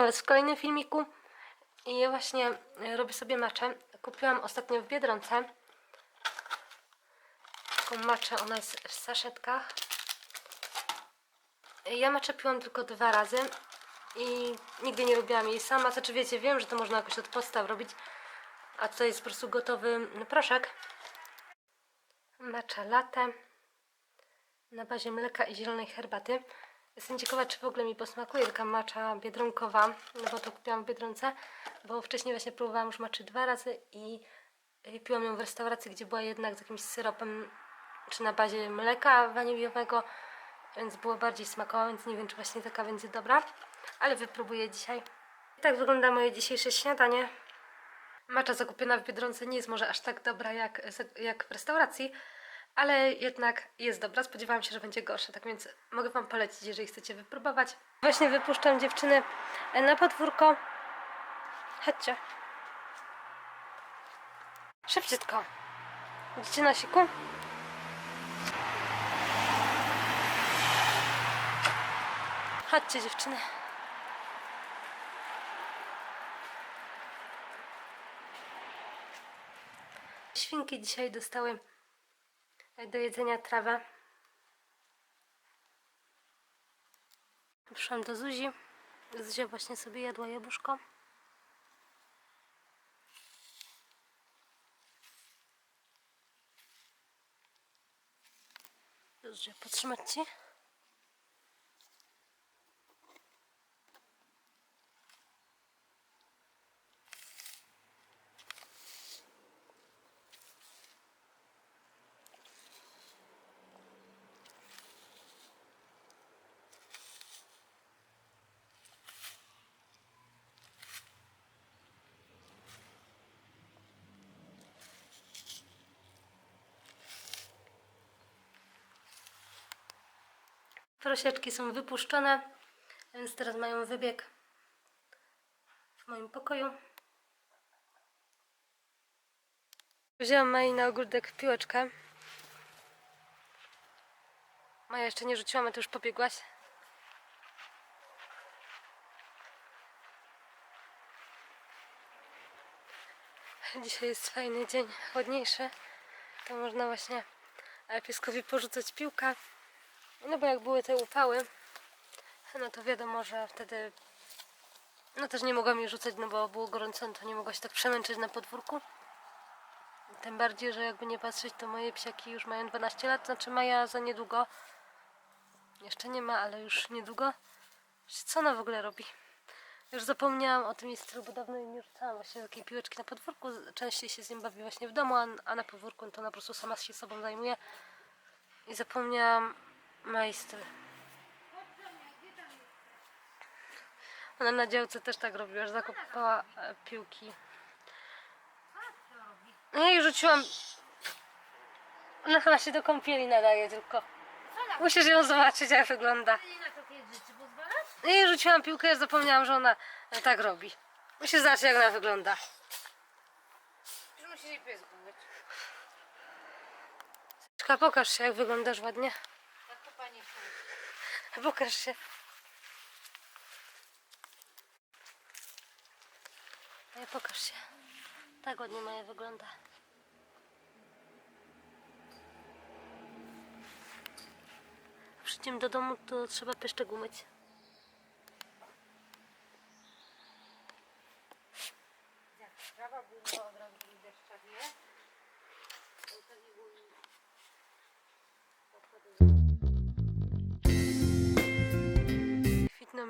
Was w kolejnym filmiku i właśnie e, robię sobie maczę. Kupiłam ostatnio w Biedronce taką maczę, ona jest w saszetkach. Ja maczę piłam tylko dwa razy i nigdy nie robiłam jej sama. Znaczy wiecie, wiem, że to można jakoś od podstaw robić, a tutaj jest po prostu gotowy proszek. Macza latte na bazie mleka i zielonej herbaty. Jestem ciekawa, czy w ogóle mi posmakuje taka macza biedronkowa, bo to kupiłam w Biedronce, bo wcześniej właśnie próbowałam już maczy dwa razy i piłam ją w restauracji, gdzie była jednak z jakimś syropem, czy na bazie mleka waniliowego, więc było bardziej smakowa, więc nie wiem, czy właśnie taka będzie dobra, ale wypróbuję dzisiaj. Tak wygląda moje dzisiejsze śniadanie. Macza zakupiona w Biedronce nie jest może aż tak dobra jak, jak w restauracji, ale jednak jest dobra. Spodziewałam się, że będzie gorsza, tak więc mogę Wam polecić, jeżeli chcecie wypróbować. Właśnie wypuszczam dziewczyny na podwórko. Chodźcie. Szybciutko. Widzicie na siku? Chodźcie dziewczyny. Świnki dzisiaj dostały do jedzenia trawę. Przyszłam do Zuzi. Zuzia właśnie sobie jadła jabłuszko. Zuzia, potrzymać Ci? Prosiaczki są wypuszczone, więc teraz mają wybieg w moim pokoju. Wzięłam Mai na ogródek piłeczkę. Maja jeszcze nie rzuciłam, a ty już pobiegłaś. Dzisiaj jest fajny dzień, chłodniejszy. To można właśnie pieskowi porzucać piłkę. No bo jak były te upały, no to wiadomo, że wtedy no też nie mogłam jej rzucać, no bo było gorąco, no to nie mogła się tak przemęczyć na podwórku. Tym bardziej, że jakby nie patrzeć, to moje psiaki już mają 12 lat, znaczy Maja za niedługo. Jeszcze nie ma, ale już niedługo. Co ona w ogóle robi? Już zapomniałam o tym jej stylu, bo dawno jej nie rzucałam właśnie takiej piłeczki na podwórku. Częściej się z nim bawi właśnie w domu, a, a na podwórku to ona po prostu sama się sobą zajmuje. I zapomniałam majstry. Ona na działce też tak robiła, że zakopała e, piłki. No ja jej rzuciłam. Ona chyba się do kąpieli nadaje tylko. Musisz ją zobaczyć jak wygląda. Nie? Ja jej rzuciłam piłkę, ja zapomniałam, że ona e, tak robi. Musisz zobaczyć jak ona wygląda. Już musi pies pokaż się jak wyglądasz ładnie. Tak to pani się. Pokaż się. Maja, pokaż się. Tak ładnie Maja wygląda. Przyjdziemy do domu, to trzeba pieszczek umyć.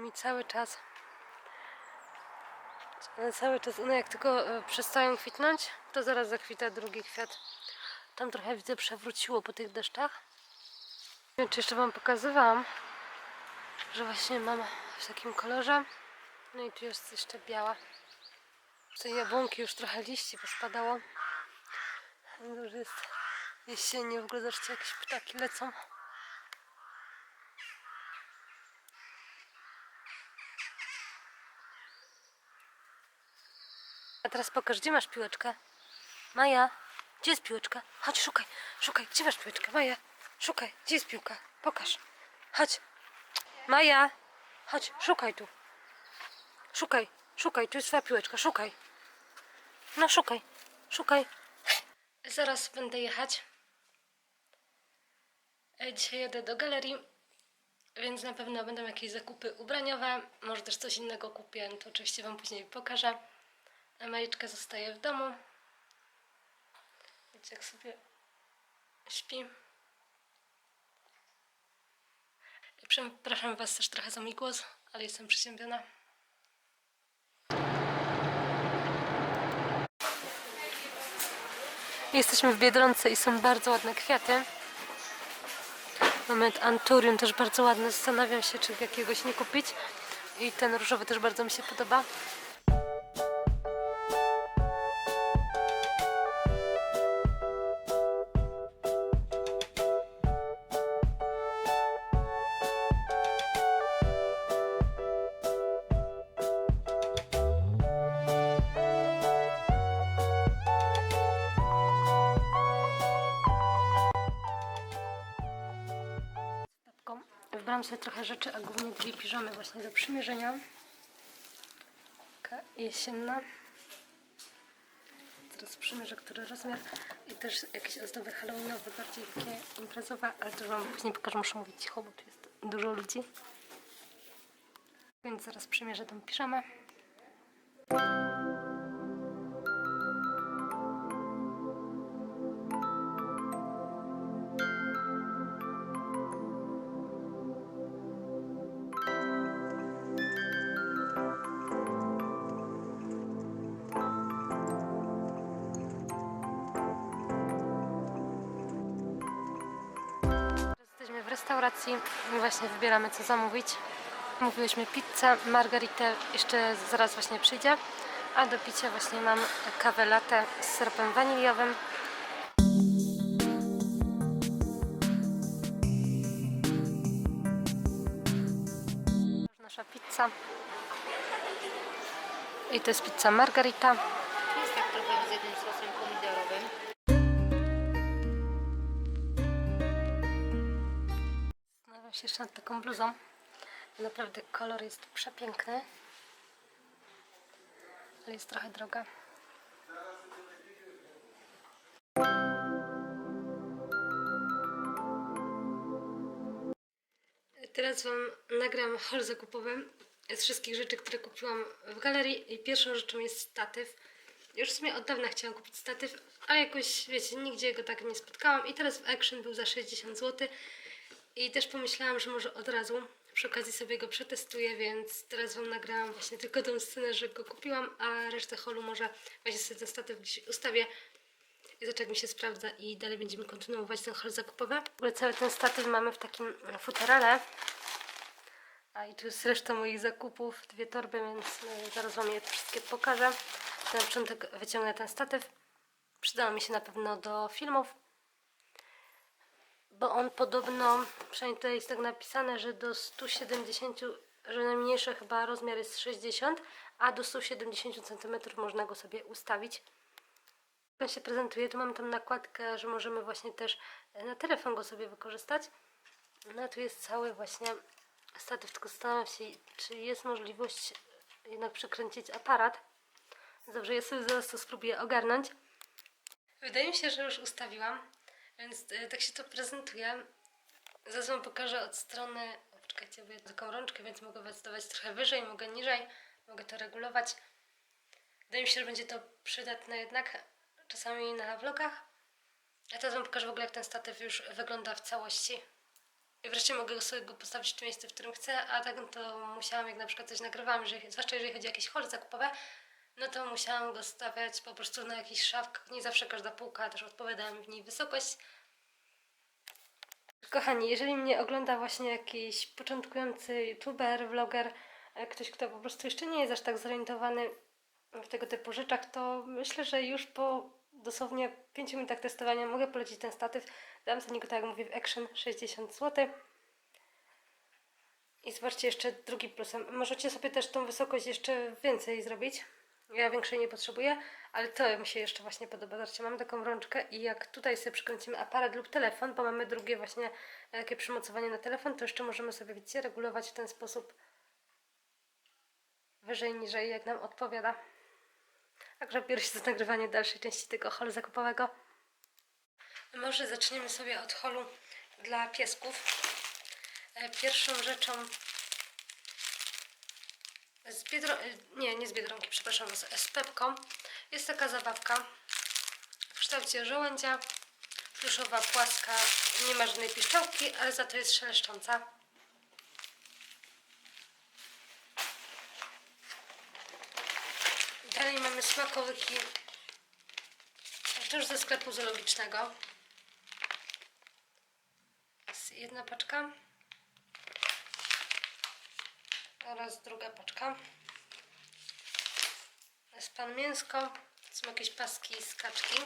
Mi cały czas. Ale cały czas one jak tylko e, przestają kwitnąć, to zaraz zakwita drugi kwiat. Tam trochę widzę przewróciło po tych deszczach. Nie wiem, czy jeszcze wam pokazywałam, że właśnie mam w takim kolorze. No i tu jest jeszcze biała. Z jabłonki już trochę liści pospadało. Już jest jesiennie, w ogóle zobaczcie, jakieś ptaki lecą. A teraz pokaż, gdzie masz piłeczkę? Maja, gdzie jest piłeczka? Chodź, szukaj, szukaj, gdzie masz piłeczkę? Maja, szukaj, gdzie jest piłka? Pokaż. Chodź. Maja, chodź, szukaj tu. Szukaj, szukaj, tu jest twoja piłeczka, szukaj. No szukaj, szukaj. Zaraz będę jechać. E, Dzisiaj jadę do galerii, więc na pewno będą jakieś zakupy ubraniowe. Może też coś innego kupię, to oczywiście Wam później pokażę. A Mariczka zostaje w domu. Wiecie, jak sobie śpi. Przepraszam Was też trochę za mój głos, ale jestem przeziębiona. Jesteśmy w Biedronce i są bardzo ładne kwiaty. Mamy anturium też bardzo ładny. Zastanawiam się, czy jakiegoś nie kupić. I ten różowy też bardzo mi się podoba. Wybrałam sobie trochę rzeczy, a głównie dwie piżamy właśnie do przymierzenia. Taka jesienna. Teraz przymierzę, który rozmiar. I też jakieś ozdoby halloweenowe, bardziej takie imprezowe, ale to wam później pokażę, muszę mówić cicho, bo tu jest dużo ludzi. Więc zaraz przymierzę tą piżamę. W restauracji właśnie wybieramy co zamówić. Mówiłyśmy pizzę, margaritę, jeszcze zaraz właśnie przyjdzie. A do picia właśnie mam kawę latte z syropem waniliowym. Nasza pizza. I to jest pizza margarita. Nad taką bluzą. Naprawdę kolor jest przepiękny. Ale jest trochę droga. Teraz Wam nagram haul zakupowy z wszystkich rzeczy, które kupiłam w galerii. I pierwszą rzeczą jest statyw. Już w sumie od dawna chciałam kupić statyw, ale jakoś, wiecie, nigdzie go tak nie spotkałam. I teraz w Action był za 60 zł. I też pomyślałam, że może od razu przy okazji sobie go przetestuję, więc teraz Wam nagrałam właśnie tylko tą scenę, że go kupiłam, a resztę holu może właśnie sobie ten statyw gdzieś ustawię i zobaczę jak mi się sprawdza i dalej będziemy kontynuować ten hol zakupowy. W ogóle cały ten statyw mamy w takim futerale. A i tu jest reszta moich zakupów, dwie torby, więc e, zaraz Wam je wszystkie pokażę. Na początek wyciągnę ten statyw. Przydał mi się na pewno do filmów bo on podobno, przynajmniej tutaj jest tak napisane, że do 170, że najmniejszy chyba rozmiar jest 60, a do 170 cm można go sobie ustawić. On się prezentuje, tu mamy tą nakładkę, że możemy właśnie też na telefon go sobie wykorzystać. No a tu jest cały właśnie statyw, tylko zastanawiam się, czy jest możliwość jednak przekręcić aparat. Dobrze, ja sobie zaraz to spróbuję ogarnąć. Wydaje mi się, że już ustawiłam, więc e, tak się to prezentuje. Zaraz wam pokażę od strony. O, bo ja taką rączkę, więc mogę was trochę wyżej, mogę niżej, mogę to regulować. Wydaje mi się, że będzie to przydatne jednak czasami na vlogach. Ja teraz wam pokażę w ogóle, jak ten statyw już wygląda w całości. I wreszcie mogę sobie go postawić w miejsce, w którym chcę, a tak to musiałam, jak na przykład coś nagrywałam, jeżeli, zwłaszcza jeżeli chodzi o jakieś hole zakupowe, no to musiałam go stawiać po prostu na jakichś szafkach. Nie zawsze każda półka też odpowiadała mi w niej wysokość. Kochani, jeżeli mnie ogląda właśnie jakiś początkujący youtuber, vloger, e, ktoś, kto po prostu jeszcze nie jest aż tak zorientowany w tego typu rzeczach, to myślę, że już po dosłownie 5 minutach testowania mogę polecić ten statyw. Dam za niego, tak jak mówię, w Action 60 zł. I zobaczcie jeszcze drugi plusem. Możecie sobie też tą wysokość jeszcze więcej zrobić. Ja większej nie potrzebuję, ale to mi się jeszcze właśnie podoba. Zobaczcie, mamy taką rączkę i jak tutaj sobie przykręcimy aparat lub telefon, bo mamy drugie właśnie e, takie przymocowanie na telefon, to jeszcze możemy sobie, widzicie, regulować w ten sposób wyżej, niżej, jak nam odpowiada. Także biorę się za nagrywanie dalszej części tego holu zakupowego. Może zaczniemy sobie od holu dla piesków. E, Pierwszą rzeczą z Biedro... nie, nie z Biedronki, przepraszam, z, z Pepką jest taka zabawka w kształcie żołędzia. Pluszowa, płaska, nie ma żadnej piszczałki, ale za to jest szeleszcząca. Dalej mamy smakołyki też ze sklepu zoologicznego. Jest jedna paczka oraz druga paczka. Jest pan mięsko, są jakieś paski z kaczki.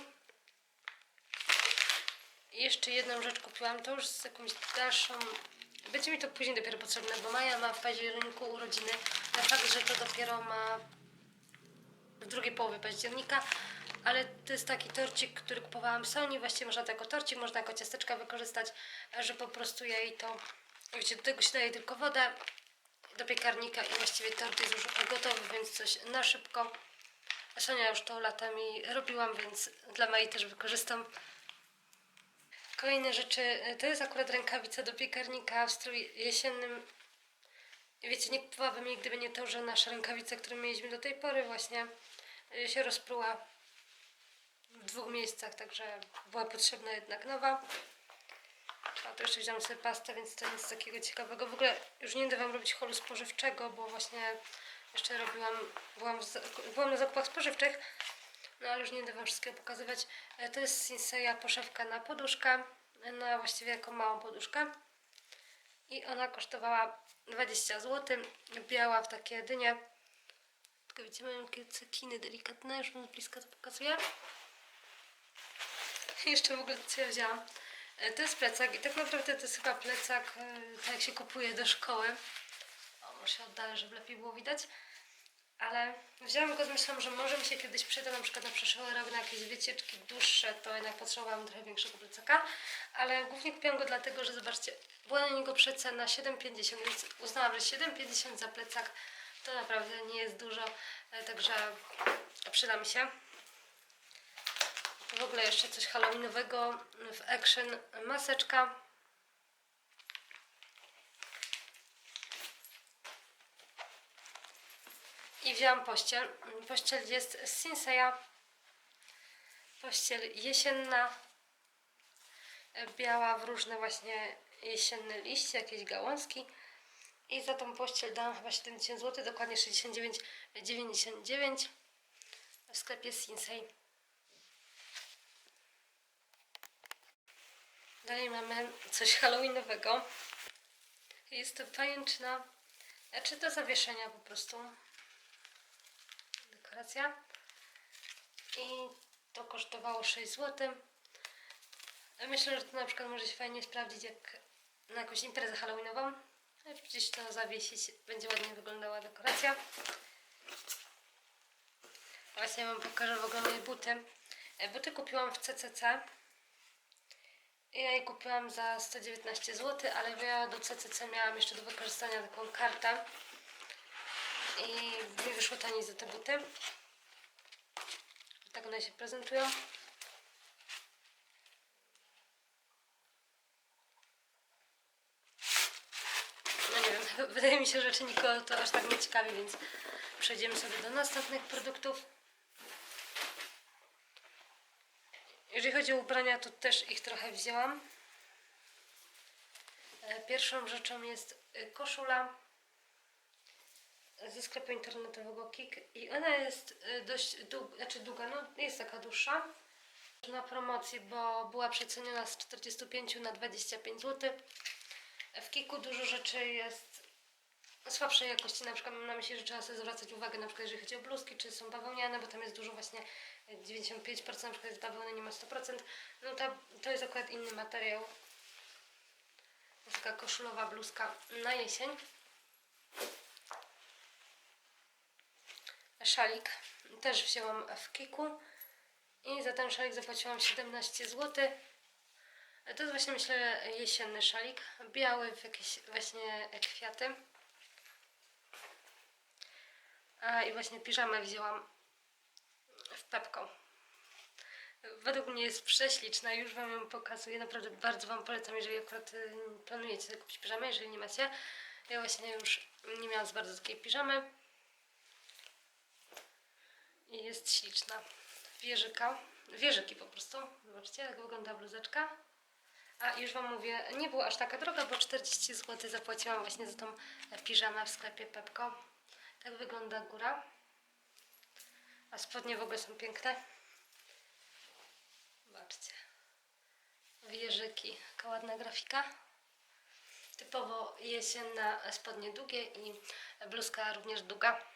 I jeszcze jedną rzecz kupiłam, to już z jakąś dalszą. Będzie mi to później dopiero potrzebne, bo Maja ma w październiku urodziny. Na fakt, że to dopiero ma w drugiej połowie października, ale to jest taki torcik, który kupowałam w Sony. Właściwie można jako torcik, można jako ciasteczka wykorzystać, że po prostu ja jej to, wiecie, do tego się daje tylko wodę do piekarnika i właściwie tort jest już gotowy, więc coś na szybko. Sonia już to latami robiłam, więc dla Mai też wykorzystam. Kolejne rzeczy, to jest akurat rękawica do piekarnika w strój jesiennym. Wiecie, nie kupowałabym jej, gdyby nie to, że nasza rękawica, którą mieliśmy do tej pory właśnie y, się rozpruła w dwóch miejscach, także była potrzebna jednak nowa. A to jeszcze wziąłem sobie pastę, więc to nic takiego ciekawego. W ogóle już nie będę Wam robić holu spożywczego, bo właśnie jeszcze robiłam, byłam, byłam na zakupach spożywczych, no ale już nie będę Wam wszystkiego pokazywać. E, To jest Sinseya poszewka na poduszkę, na właściwie jako małą poduszkę. I ona kosztowała 20 zł. Biała w takie dynie. Tylko widzicie, mają takie cekiny delikatne, już wam z bliska to pokazuję. Jeszcze w ogóle co ja wzięłam. E, To jest plecak i tak naprawdę to jest chyba plecak, e, tak jak się kupuje do szkoły. O, może oddalę, żeby lepiej było widać. Ale wzięłam go z myślą, że może mi się kiedyś przyda na przykład na przyszły rok na jakieś wycieczki dłuższe, to jednak potrzebowałam trochę większego plecaka. Ale głównie kupiłam go dlatego, że zobaczcie, była na niego przecena 7,50, więc uznałam, że 7,50 za plecak to naprawdę nie jest dużo, e, także przyda mi się. W ogóle jeszcze coś halloweenowego w Action maseczka. I wzięłam pościel. Pościel jest z Sinseya. Pościel jesienna. Biała w różne właśnie jesienne liście, jakieś gałązki. I za tą pościel dałam chyba 70 zł, dokładnie 69,99 w sklepie Sinsei. Dalej mamy coś halloweenowego. Jest to pajęczyna, e, czy do zawieszenia po prostu. Dekoracja. I to kosztowało 6 zł. Myślę, że to na przykład może się fajnie sprawdzić jak na jakąś imprezę halloweenową. No i Gdzieś to zawiesić, będzie ładnie wyglądała dekoracja. Właśnie Wam pokażę w ogóle moje buty. E, Buty kupiłam w CCC. Ja je kupiłam za 119 zł, ale ja do CCC miałam jeszcze do wykorzystania taką kartę. I mi wyszło taniej za te buty. Tak one się prezentują. No nie wiem, wydaje mi się, że czy nikogo to aż tak nie ciekawi, więc przejdziemy sobie do następnych produktów. Jeżeli chodzi o ubrania, to też ich trochę wzięłam. E, Pierwszą rzeczą jest e, koszula ze sklepu internetowego Kik i ona jest e, dość długa, znaczy długa, no jest taka dłuższa. Na promocji, bo była przeceniona z 45 na 25 zł. W Kiku dużo rzeczy jest słabszej jakości, na przykład mam na myśli, że trzeba sobie zwracać uwagę, na przykład jeżeli chodzi o bluzki, czy są bawełniane, bo tam jest dużo właśnie e, 95% na przykład jest bawełny, nie ma 100%, no to, to jest akurat inny materiał. Taka koszulowa bluzka na jesień. Szalik też wzięłam w Kiku i za ten szalik zapłaciłam 17 zł. To jest właśnie myślę jesienny szalik, biały w jakieś właśnie kwiaty. I właśnie piżamę wzięłam w Pepko. Według mnie jest prześliczna, już Wam ją pokazuję. Naprawdę bardzo Wam polecam, jeżeli akurat y, planujecie kupić piżamę, jeżeli nie macie. Ja właśnie już nie miałam za bardzo takiej piżamy. I jest śliczna. Wieżyka. Wieżyki po prostu. Zobaczcie, jak wygląda bluzeczka. A już Wam mówię, nie była aż taka droga, bo 40 zł zapłaciłam właśnie za tą piżamę w sklepie Pepko. Tak wygląda góra. A spodnie w ogóle są piękne. Zobaczcie. Wieżyki, taka ładna grafika. Typowo jesienna spodnie długie i bluzka również długa.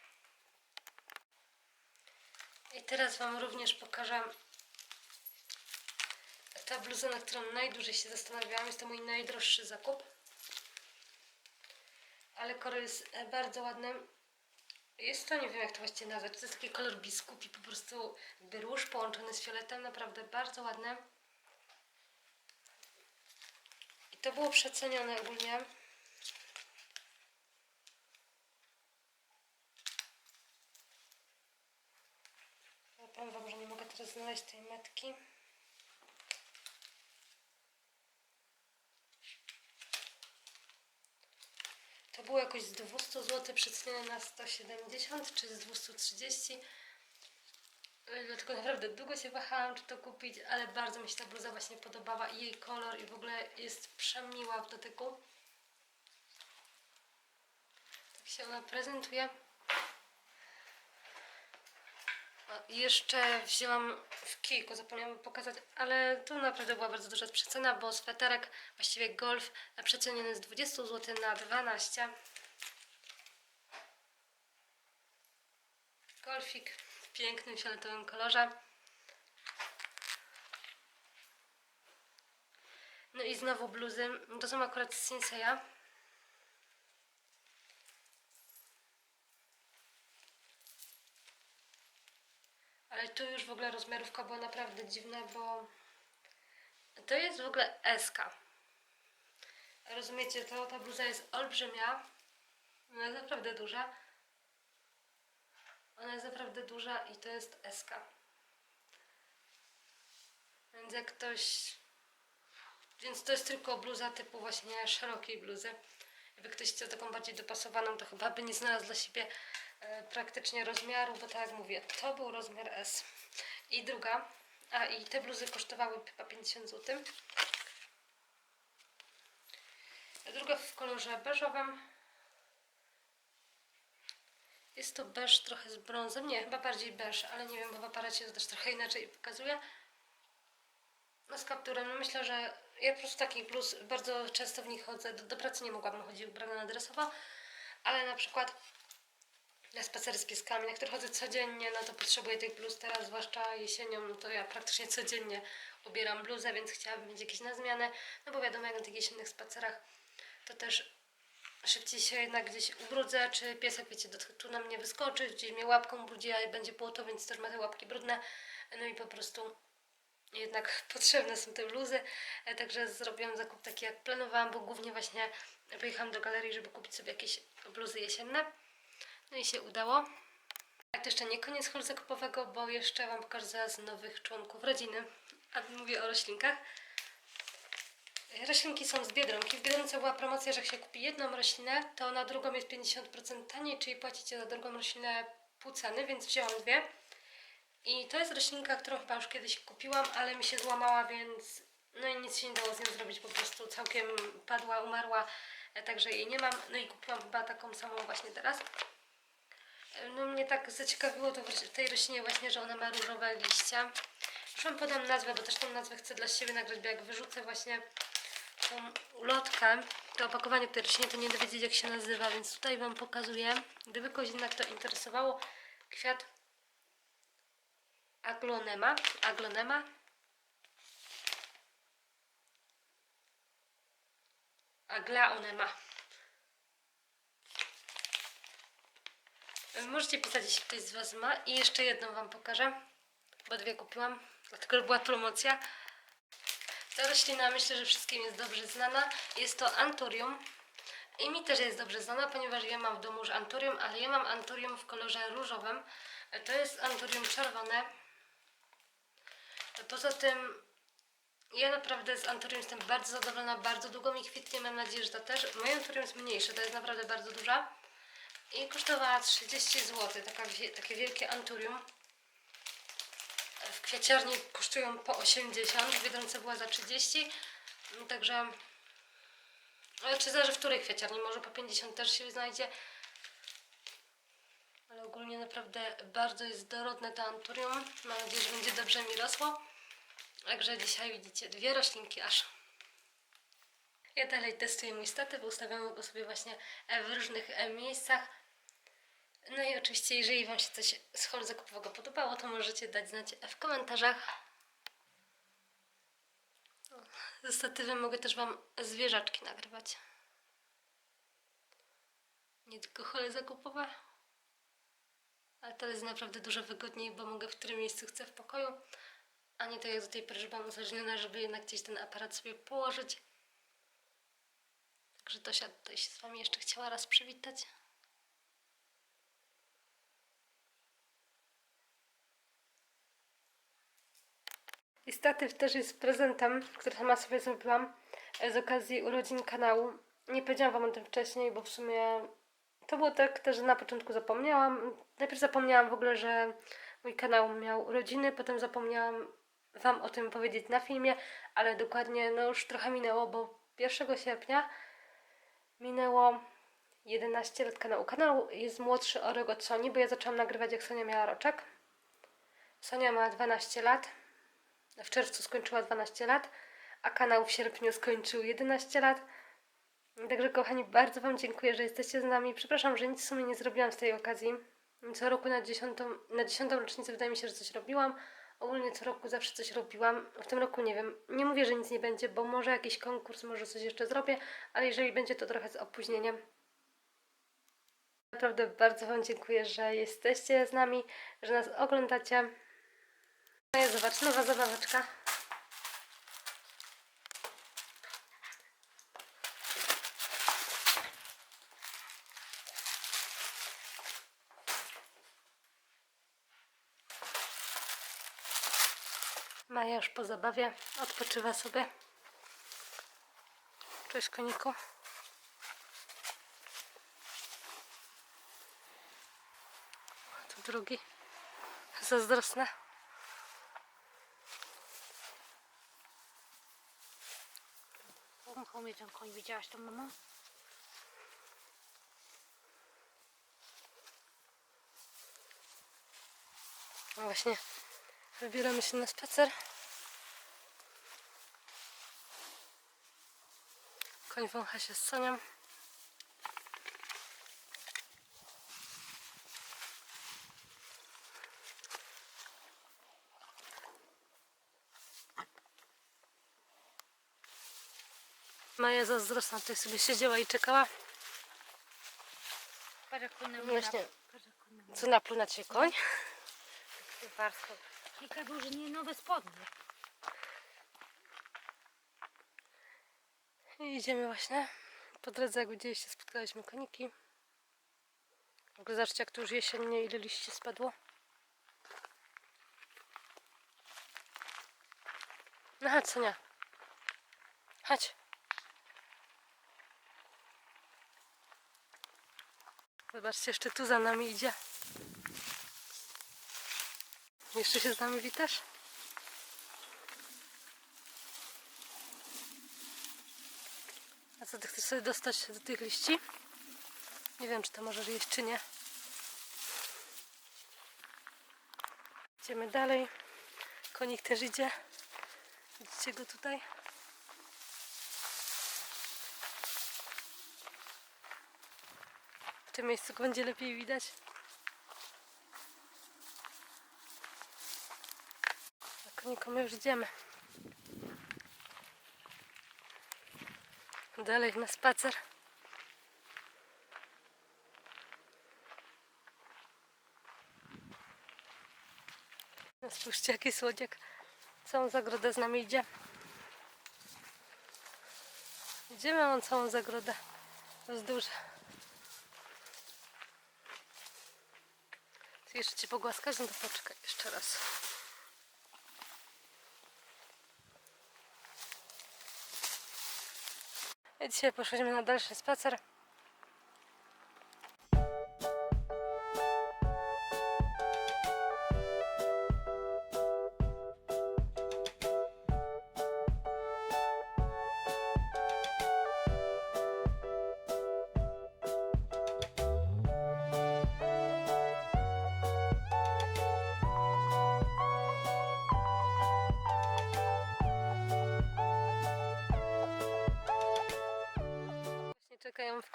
I teraz Wam również pokażę ta bluza, na którą najdłużej się zastanawiałam. Jest to mój najdroższy zakup. Ale kolor jest bardzo ładny. Jest to, nie wiem jak to właściwie nazwać, to jest taki kolor biskupi, po prostu jakby róż połączony z fioletem, naprawdę bardzo ładne. I to było przecenione ogólnie. Ja powiem Wam, że nie mogę teraz znaleźć tej metki. To było jakoś z 200 zł przecenione na 170 czy z 230. Yy, Dlatego naprawdę długo się wahałam, czy to kupić, ale bardzo mi się ta bluza właśnie podobała i jej kolor i w ogóle jest przemiła w dotyku. Tak się ona prezentuje. O, i jeszcze wzięłam w kijku, zapomniałam pokazać, ale tu naprawdę była bardzo duża przecena, bo sweterek, właściwie golf, przeceniony z 20 zł na 12. Golfik w pięknym fioletowym kolorze. No i znowu bluzy. To są akurat z Sinseya. Ale tu już w ogóle rozmiarówka była naprawdę dziwna, bo to jest w ogóle SK. Rozumiecie, to ta bluza jest olbrzymia. Ona jest naprawdę duża. Ona jest naprawdę duża i to jest SK. Więc jak ktoś... Więc to jest tylko bluza typu właśnie szerokiej bluzy. Jakby ktoś chciał taką bardziej dopasowaną, to chyba by nie znalazł dla siebie praktycznie rozmiaru, bo tak jak mówię, to był rozmiar S. I druga, a i te bluzy kosztowały chyba 50 zł. Druga w kolorze beżowym. Jest to beż trochę z brązem. Nie, chyba bardziej beż, ale nie wiem, bo w aparacie to też trochę inaczej pokazuje. No z kapturem, no myślę, że ja po prostu takich bluz bardzo często w nich chodzę. Do, do pracy nie mogłabym chodzić ubrana na dresowo, ale na przykład na spacery z pieskami, na które chodzę codziennie, no to potrzebuję tych bluz teraz, zwłaszcza jesienią, no to ja praktycznie codziennie ubieram bluzę, więc chciałabym mieć jakieś na zmianę, no bo wiadomo, jak na tych jesiennych spacerach to też szybciej się jednak gdzieś ubrudzę, czy piesek, wiecie, do, tu na mnie wyskoczy, gdzieś mnie łapką brudzi, a będzie błoto, więc też ma te łapki brudne, no i po prostu jednak potrzebne są te bluzy, e, także zrobiłam zakup taki jak planowałam, bo głównie właśnie wyjechałam do galerii, żeby kupić sobie jakieś bluzy jesienne. No i się udało. Tak, to jeszcze nie koniec holu zakupowego, bo jeszcze Wam pokażę zaraz nowych członków rodziny. A mówię o roślinkach. Roślinki są z Biedronki. W Biedronce była promocja, że jak się kupi jedną roślinę, to na drugą jest 50% taniej, czyli płacicie za drugą roślinę pół ceny, więc wzięłam dwie. I to jest roślinka, którą chyba już kiedyś kupiłam, ale mi się złamała, więc no i nic się nie dało z nią zrobić, po prostu całkiem padła, umarła, e, także jej nie mam. No i kupiłam chyba taką samą właśnie teraz. No mnie tak zaciekawiło to w tej roślinie właśnie, że ona ma różowe liście. Już Wam podam nazwę, bo też tą nazwę chcę dla siebie nagrać, bo jak wyrzucę właśnie tą ulotkę, to opakowanie tej rośliny, to nie dowiedzieć jak się nazywa, więc tutaj Wam pokazuję. Gdyby kogoś jednak to interesowało, kwiat aglonema, aglonema. Aglaonema. Możecie pisać, jeśli ktoś z Was ma. I jeszcze jedną Wam pokażę, bo dwie kupiłam, dlatego że była promocja. Ta roślina myślę, że wszystkim jest dobrze znana. Jest to anturium. I mi też jest dobrze znana, ponieważ ja mam w domu już anturium, ale ja mam anturium w kolorze różowym. To jest anturium czerwone. Poza tym ja naprawdę z anturium jestem bardzo zadowolona, bardzo długo mi kwitnie, mam nadzieję, że to też. Moje anturium jest mniejsze, to jest naprawdę bardzo duża. I kosztowała 30 zł, taka, takie wielkie anturium. W kwieciarni kosztują po 80, w była za 30. Także ale czy zależy w której kwieciarni, może po 50 też się znajdzie. Ale ogólnie naprawdę bardzo jest dorodne to anturium. Mam nadzieję, że będzie dobrze mi rosło. Także dzisiaj widzicie dwie roślinki aż. Ja dalej testuję mój statyw, ustawiam go sobie właśnie e, w różnych e, miejscach. No i oczywiście, jeżeli Wam się coś z holu zakupowego podobało, to możecie dać znać w komentarzach. Ze statywem mogę też Wam zwierzaczki nagrywać. Nie tylko hole zakupowe. Ale to jest naprawdę dużo wygodniej, bo mogę w którym miejscu chcę w pokoju. A nie tak jak do tej pory, że byłam uzależniona, żeby jednak gdzieś ten aparat sobie położyć. Także Tosia tutaj się z Wami jeszcze chciała raz przywitać. I statyw też jest prezentem, który sama sobie zrobiłam e, z okazji urodzin kanału. Nie powiedziałam Wam o tym wcześniej, bo w sumie to było tak że na początku zapomniałam. Najpierw zapomniałam w ogóle, że mój kanał miał urodziny, potem zapomniałam Wam o tym powiedzieć na filmie, ale dokładnie, no już trochę minęło, bo 1 sierpnia minęło 11 lat kanału. Kanał jest młodszy o rok od Soni, bo ja zaczęłam nagrywać jak Sonia miała roczek. Sonia ma 12 lat. W czerwcu skończyła 12 lat, a kanał w sierpniu skończył 11 lat. Także kochani, bardzo Wam dziękuję, że jesteście z nami. Przepraszam, że nic w sumie nie zrobiłam z tej okazji. Co roku na 10, na 10 rocznicę wydaje mi się, że coś robiłam. Ogólnie co roku zawsze coś robiłam. W tym roku nie wiem. Nie mówię, że nic nie będzie, bo może jakiś konkurs, może coś jeszcze zrobię, ale jeżeli będzie, to trochę z opóźnieniem. Naprawdę bardzo Wam dziękuję, że jesteście z nami, że nas oglądacie. No i zobacz, nowa zabaweczka. Maja już po zabawie odpoczywa sobie. Cześć koniku. Tu drugi. Zazdrosny. Pomachał mnie ten koń, widziałaś to mamo? No właśnie, wybieramy się na spacer. Koń wącha się z Sonią. Maja zazdrosna tutaj sobie siedziała i czekała. Mnie Właśnie. Co napluł na ciebie koń? Kilka że nie nowe spodnie. I idziemy właśnie. Po drodze, jak widzieliście, spotkaliśmy koniki. W ogóle zobaczcie, jak tu już jesiennie, ile liści spadło. No chodź, Sonia. Chodź. Zobaczcie, jeszcze tu za nami idzie. Jeszcze się z nami witasz? Co, ty chcesz sobie dostać do tych liści? Nie wiem, czy to możesz jeść, czy nie. Idziemy dalej. Konik też idzie. Widzicie go tutaj? W tym miejscu będzie lepiej widać. A my już idziemy. Dalej na spacer. Spójrzcie, jaki słodziak. Całą zagrodę z nami idzie. Idziemy, on całą zagrodę wzdłuż. Ty jeszcze cię pogłaskać? No to poczekaj jeszcze raz. I dzisiaj poszliśmy na dalszy spacer.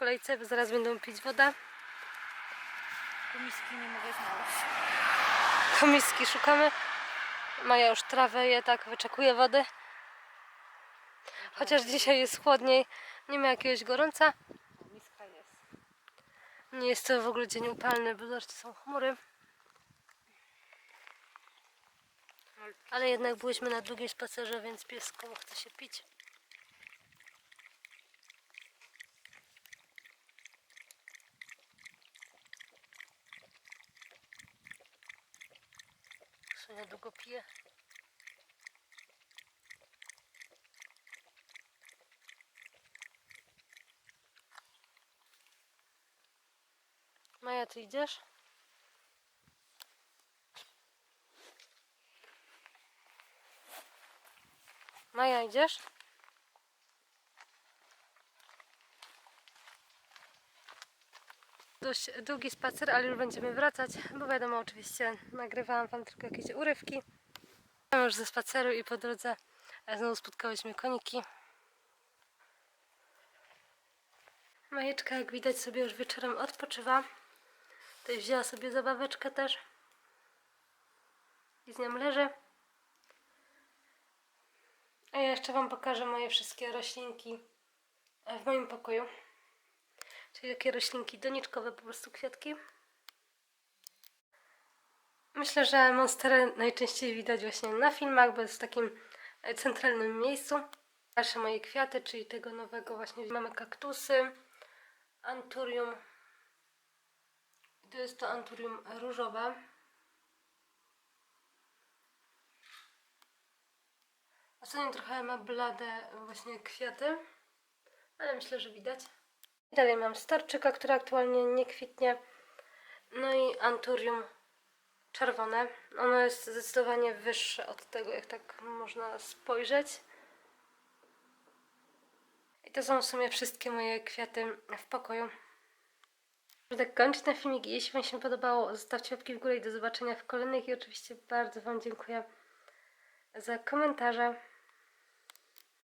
Kolejce, bo zaraz będą pić wodę. Kumiski nie mogę znaleźć. Komiski szukamy. Maja już trawę je, tak wyczekuje wody. Chociaż dzisiaj jest chłodniej, nie ma jakiegoś gorąca. Kumiska jest. Nie jest to w ogóle dzień upalny, bo zobaczcie, są chmury. Ale jednak byliśmy na długim spacerze, więc piesku chce się pić. Sonia długo pije. Maja, ty idziesz? Maja, idziesz? Dość długi spacer, ale już będziemy wracać, bo wiadomo, oczywiście nagrywałam Wam tylko jakieś urywki. Wracam już ze spaceru i po drodze e, znowu spotkałyśmy koniki. Majeczka, jak widać, sobie już wieczorem odpoczywa. Tutaj wzięła sobie zabaweczkę też. I z nią leży. A ja jeszcze Wam pokażę moje wszystkie roślinki e, w moim pokoju. Czyli takie roślinki doniczkowe, po prostu kwiatki. Myślę, że monstery najczęściej widać właśnie na filmach, bo jest w takim e, centralnym miejscu. Dalsze moje kwiaty, czyli tego nowego właśnie mamy kaktusy, anturium. To jest to anturium różowe. Ostatnio trochę ma blade właśnie kwiaty, ale myślę, że widać. Dalej mam starczyka, który aktualnie nie kwitnie. No i anturium czerwone. Ono jest zdecydowanie wyższe od tego, jak tak można spojrzeć. I to są w sumie wszystkie moje kwiaty w pokoju. Tak kończę ten filmik. Jeśli Wam się podobało, zostawcie łapki w górę i do zobaczenia w kolejnych. I oczywiście bardzo Wam dziękuję za komentarze.